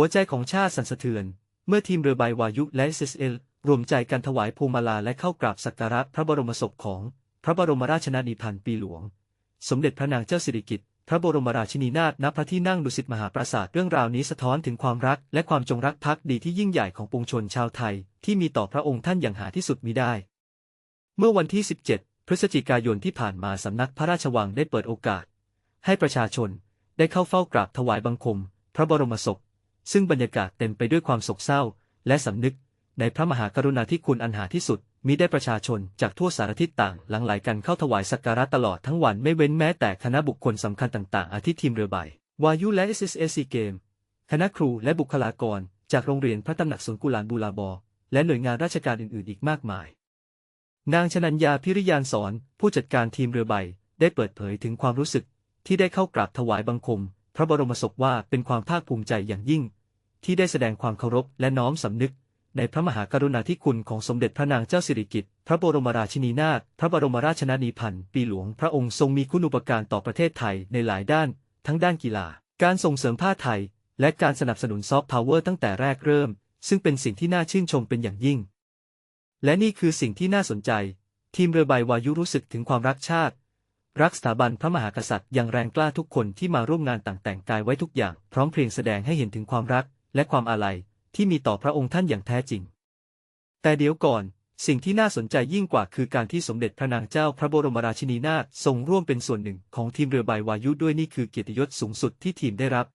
หัวใจของชาติสั่นสะเทือน เมื่อทีมเรือใบวายุและ SSL รวมใจกันถวายพวงมาลาและเข้ากราบสักการะพระบรมศพของพระบรมราชชนนีพันปีหลวง สมเด็จพระนางเจ้าสิริกิติ์พระบรมราชินีนาถณพระที่นั่งดุสิตมหาปราสาทเรื่องราวนี้สะท้อนถึงความรักและความจงรักภักดีที่ยิ่งใหญ่ของปวงชนชาวไทย ที่มีต่อพระองค์ท่านอย่างหาที่สุดมิได้ เมื่อวันที่ 17 พฤศจิกายนที่ผ่านมาสำนักพระราชวังได้เปิดโอกาส ให้ประชาชนได้เข้าเฝ้ากราบถวายบังคม พระบรมศพ ซึ่งบรรยากาศเต็มไปด้วยความโศกเศร้า และสำนึก ในพระมหากรุณาธิคุณอันหาที่สุดมีได้ประชาชนจากทั่วสารทิศต่างหลั่งไหลกันเข้าถวายสักการะตลอดทั้งวันไม่เว้นแม้แต่คณะบุคคลสำคัญต่างๆ อาทิทีมเรือใบวายุและ SSAC เกม คณะครูและบุคลากร จากโรงเรียนพระตำหนักสวนกุลาบบูลาบอ และหน่วยงานราชการอื่นๆ อีกมากมาย นางชนัญญาพิริยานสอน ผู้จัดการทีมเรือใบ ได้เปิดเผยถึงความรู้สึก ที่ได้เข้ากราบถวายบังคม พระบรมศพว่าเป็นความภาคภูมิใจอย่างยิ่ง ที่ได้แสดงความเคารพและน้อมสำนึก ในพระมหากรุณาธิคุณของสมเด็จพระนางเจ้าสิริกิติ์พระบรมราชินีนาถพระบรมราชชนนีพันปีหลวงพระองค์ทรงมีคุณูปการต่อประเทศไทยในหลายด้าน ทั้งด้านกีฬา การส่งเสริมผ้าไทย และการสนับสนุนซอฟต์พาวเวอร์ตั้งแต่แรกเริ่ม ซึ่งเป็นสิ่งที่น่าชื่นชมเป็นอย่างยิ่ง และนี่คือสิ่งที่น่าสนใจ ทีมเรือใบวายุรู้สึกถึงความรักชาติรักสถาบันพระมหากษัตริย์อย่างแรงกล้าทุกคนที่มาร่วมงานต่างแต่งกายไว้ทุกอย่าง พร้อมเพรียงแสดงให้เห็นถึงความรัก และความอาลัยที่มีต่อพระองค์ท่านอย่างแท้จริง แต่เดี๋ยวก่อนสิ่งที่น่าสนใจยิ่งกว่าคือการที่สมเด็จพระนางเจ้าพระบรมราชินีนาถทรงร่วมเป็นส่วนหนึ่งของทีมเรือใบวายุด้วยนี่คือเกียรติยศสูงสุดที่ทีมได้รับ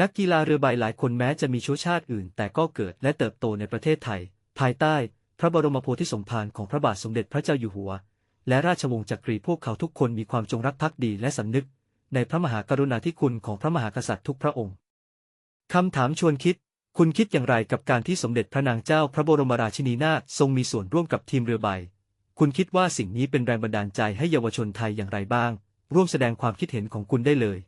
นักกีฬาเรือใบหลายคนแม้จะมีเชื้อชาติอื่น แต่ก็เกิดและเติบโตในประเทศไทย ภายใต้ พระบรมโพธิสมภารของพระบาทสมเด็จพระเจ้าอยู่หัว และราชวงศ์จักรีพวกเขาทุกคนมีความจงรักภักดีและสำนึก ในพระมหากรุณาธิคุณของพระมหากษัตริย์ทุกพระองค์ คำถามชวนคิด คุณคิดอย่างไรกับการที่สมเด็จพระนางเจ้าพระบรมราชินีนาถทรงมีส่วนร่วมกับทีมเรือใบ คุณคิดว่าสิ่งนี้เป็นแรงบันดาลใจให้เยาวชนไทยอย่างไรบ้าง ร่วมแสดงความคิดเห็นของคุณได้เลย